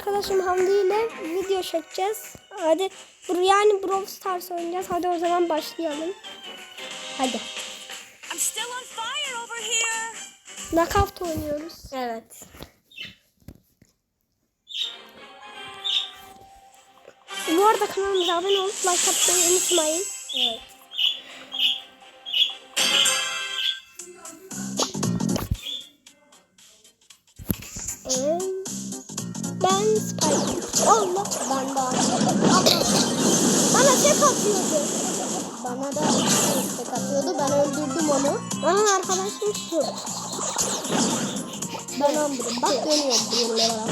arkadaşım Hamdi ile video çekeceğiz. Hadi yani Brawl Stars oynayacağız. Hadi o zaman başlayalım. Hadi. I'm still on fire over here. Knockout oynuyoruz. Evet. Bu arada kanalımıza abone olup like atmayı unutmayın. Evet. Ben Spike. Allah. Ben de Bana tek atıyordu. bana da istek atıyordu. Ben öldürdüm onu. Aa arkadaşım şu. Ben öldürdüm. Bak dönüyorum buralara.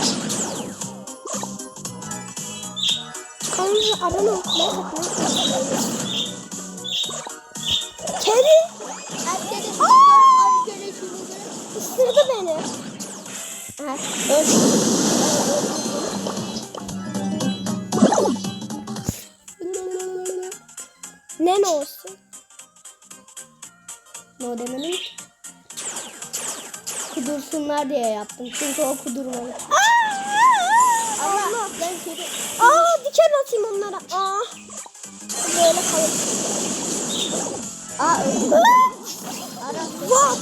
Kanalımıza abone olup like atmayı unutmayın. Kedi ısırdı beni. Evet. Öldürdüm. Ki? Kudursunlar diye yaptım. Çünkü o kudurmalı. Allah. Ben kedi... Aa diken atayım onlara. Aa. Böyle kalır. Aa öldüm. What?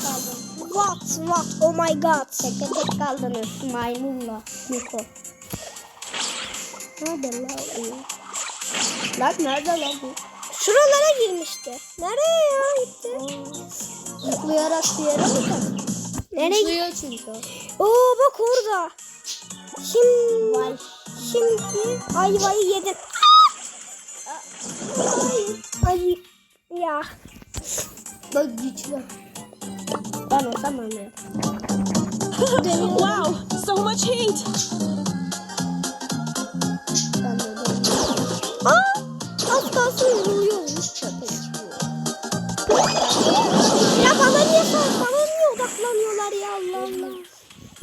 What? What? Oh my god. Tek tek kaldınız maymunla. Niko. Nerede lan? Lan nerede lan bu? Şuralara girmişti. Nereye ya gitti? Zıplayarak bir yere kalktı? Nereye? Zıplıyor çünkü. Oo bak orada. Şimdi Vay. şimdi ayvayı yedin. Ay ya. Bak güçlü. Ben olsam anlarım. Wow, so much heat.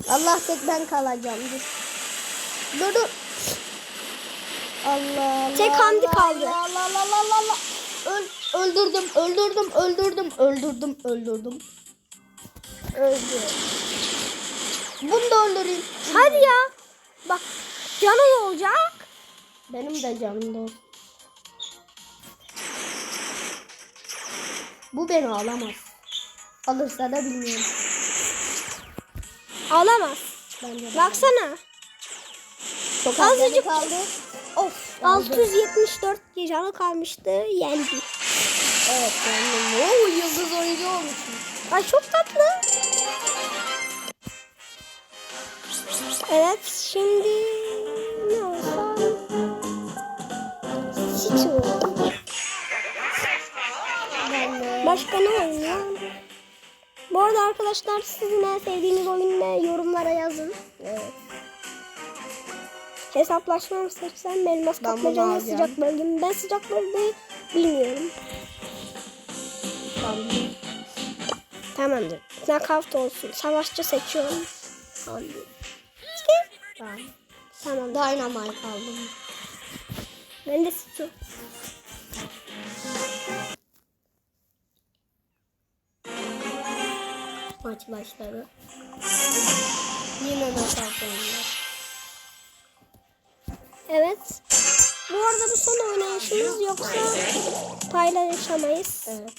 Allah tek ben kalacağım. Dur. Dur dur. Allah Allah. Tek Hamdi kaldı. Allah Allah Allah Allah Allah. Öl, öldürdüm, öldürdüm, öldürdüm, öldürdüm, öldürdüm. Öldü. Bunu da öldüreyim. Hadi ya. Bak canı olacak. Benim de canım da. Bu beni alamaz. Alırsa da bilmiyorum. Alamaz. Bence de. Baksana. Çok azıcık- kaldı. Of. aldı. 674 canı kalmıştı. Yendi. Evet yani. Oo, yıldız oyuncu olmuşum. Ay çok tatlı. Evet şimdi ne olsa oldu. De. Başka ne oynuyor? Arada arkadaşlar sizin en sevdiğiniz oyun ne? Yorumlara yazın. Evet. Hesaplaşma mı seçsem elmas kapmaca mı sıcak bölge mi? Ben sıcak bölgeyi bilmiyorum. Tamam. Tamamdır. Knockout olsun. Savaşçı seçiyorum. Tamam. Tamam. Tamam. Dynamite aldım. Ben de seçiyorum. Maç başladı. Yine knockout oynuyor. Evet. Bu arada bu son oynayışımız yoksa paylaşamayız. Evet.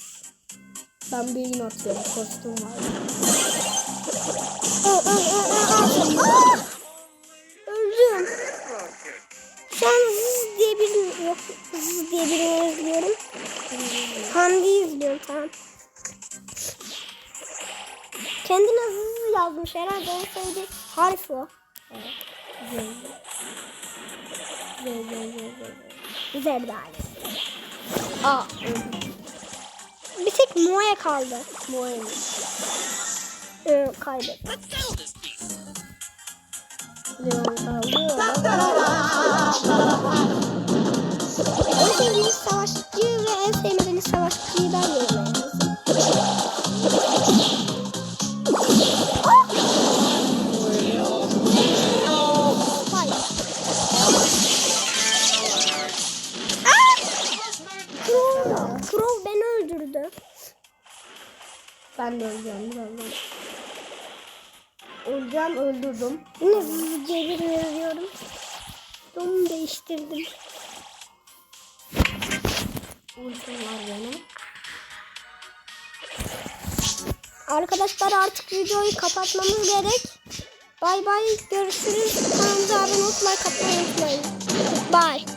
Ben beyin atıyorum. Kostüm var. Aa, aa, aa, aa, aa! Öldüm. Şu an zız diye birini yok. Zız diye birini izliyorum. Hamdi izliyorum tamam. Kendine zız yazmış herhalde sevdiği harf o. Bir aile. Aa. Bir tek Moe kaldı. Moen. Ee, kaybettim. Leon kaldı. En sevdiğiniz savaşçı ve en sevmediğiniz savaşçıyı ben yorumlara Ben de öleceğim birazdan. Öleceğim öldürdüm. Diye birini yazıyorum. bitirdim. Ultim var benim. Arkadaşlar artık videoyu kapatmamız gerek. Bay bay görüşürüz. Kanalımıza abone olup like atmayı unutmayın. Bye.